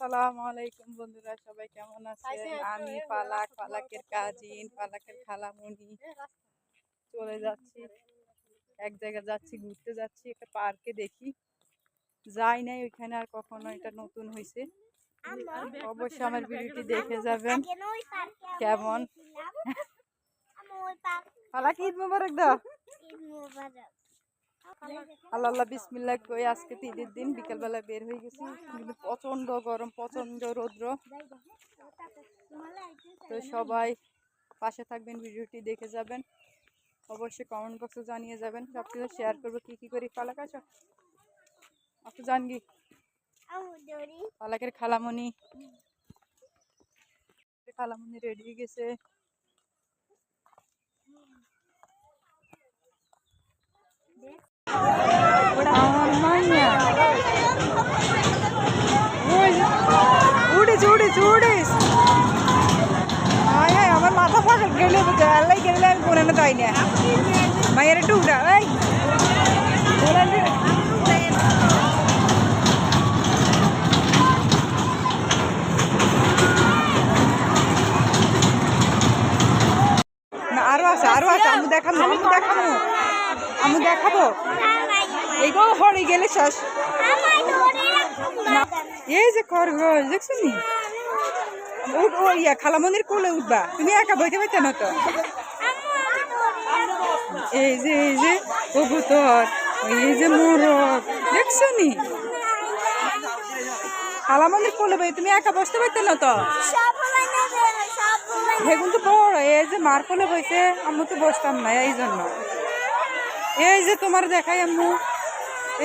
আসসালামু আলাইকুম বন্ধুরা সবাই কেমন আছেন? আমি পালাক পালাকের কাজিন পালাকের খালামণি চলে যাচ্ছি এক জায়গায় যাচ্ছি ঘুরতে যাচ্ছি একটা পার্কে দেখি। যাই নাই ওইখানে আর কখনো এটা নতুন হয়েছে অবশ্যই আমার ভিডিওটি দেখে যাবেন। কেমন? পালাক ঈদ মুবারক দাও। আল্লাহ আল্লাহ বিসমিল্লাহ কই আজকে তো দিন, বিকেলবেলা বের হয়ে গেছি। কিন্তু প্রচণ্ড গরম প্রচণ্ড রৌদ্র। তো সবাই পাশে থাকবেন, ভিডিওটি দেখে যাবেন। অবশ্যই কমেন্ট বক্সে জানিয়ে যাবেন। সব কিছু শেয়ার করব, কি কি করি পালাক আছো আপনি জানগি পালাকের খালামণি খালামণি রেডি হয়ে গেছে। গেলে আল্লাহ গেলে আমি কোনে না তাই না মায়ের একটু। না আরও আছে আরও আছে আমি দেখাবো আমি দেখাবো আমি দেখাবো এইগো হরে গেলে শেষ। এই যে খরগোশ দেখছ নি? ইয়া, খালামনির কোলে উঠবা। তুমি একা বইতে পারতে না তো এই যে এই যে, কবুতর, এই যে মোরগ, দেখছ নি? খালামনির কোলে বই তুমি একা বসতে পারতে না তো বেগুন তো বড়, এই যে মার কোলে বইছে আমি তো বসতাম না, এই জন্য। এই যে তোমার দেখাই আম্মু।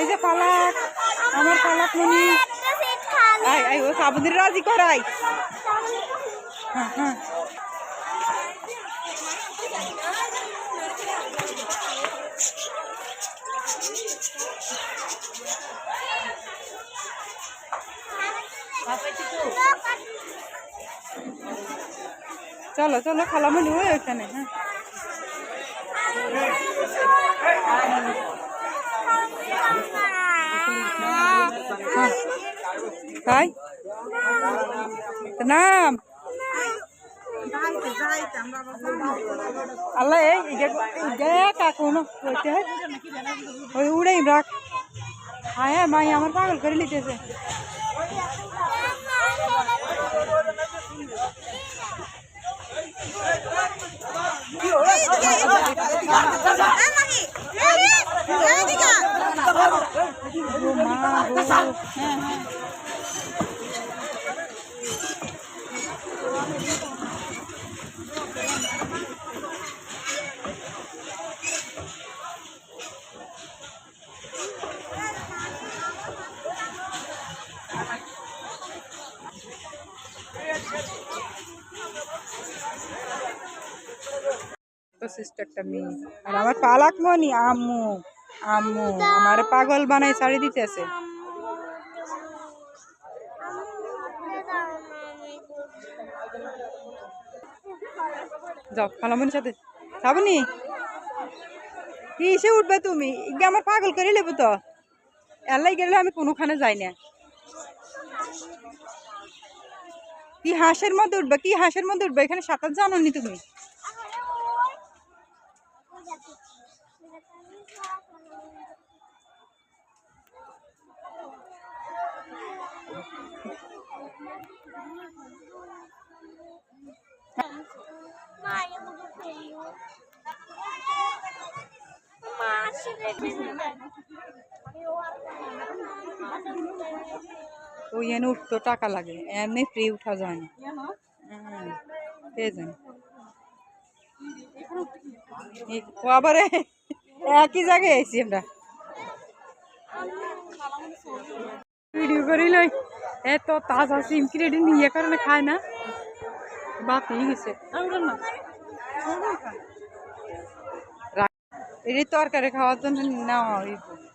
এই যে পালাক, আমার পালাক মনি। আই ও সাবুদের রাজি করাই। চলো চলো খালামনি ওই ওখানে হ্যাঁ। তাই নাম আল্লাহ এই ইগে কাকুন কইতে ওই উড়াই রাখ হ্যাঁ হ্যাঁ মাই আমার পাগল করে লিতেছে ও মা সিস্টারটা মেয়ে। আর আমার আম্মু আম্মু, আমার পাগল বানাই ছাড়ি দিতেছে। যাও সাথে। যাবনি কি এসে উঠবে তুমি? আমার পাগল করে লেবো তো। এলাই গেলে আমি কোনোখানে যাই না। কি হাঁসের মধ্যে উঠবে, কি হাঁসের মধ্যে উঠবে? এখানে সাঁতার জানো নি তুমি? ওই এনে উঠতো টাকা লাগে এমনি ফ্রি উঠা যায় না। জানে? এই- ও আবার একই জায়গায় আইছি আমরা। ভিডিও করি লই, এত তাজা সিম ক্রেডিট নিয়ে কারণে খায় না। বাপ হয়ে গেছে এটি তরকারি খাওয়ার জন্য ওই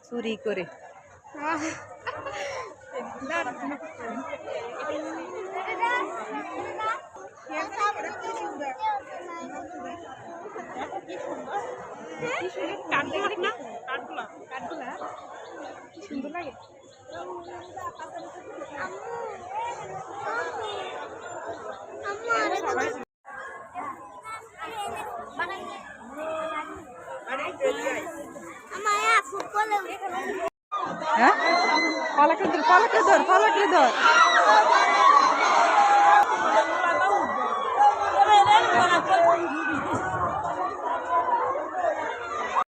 চুরি করে। সুন্দর লাগে হ্যাঁ? পালাকে ধর পালাকে ধর পালাকে ধর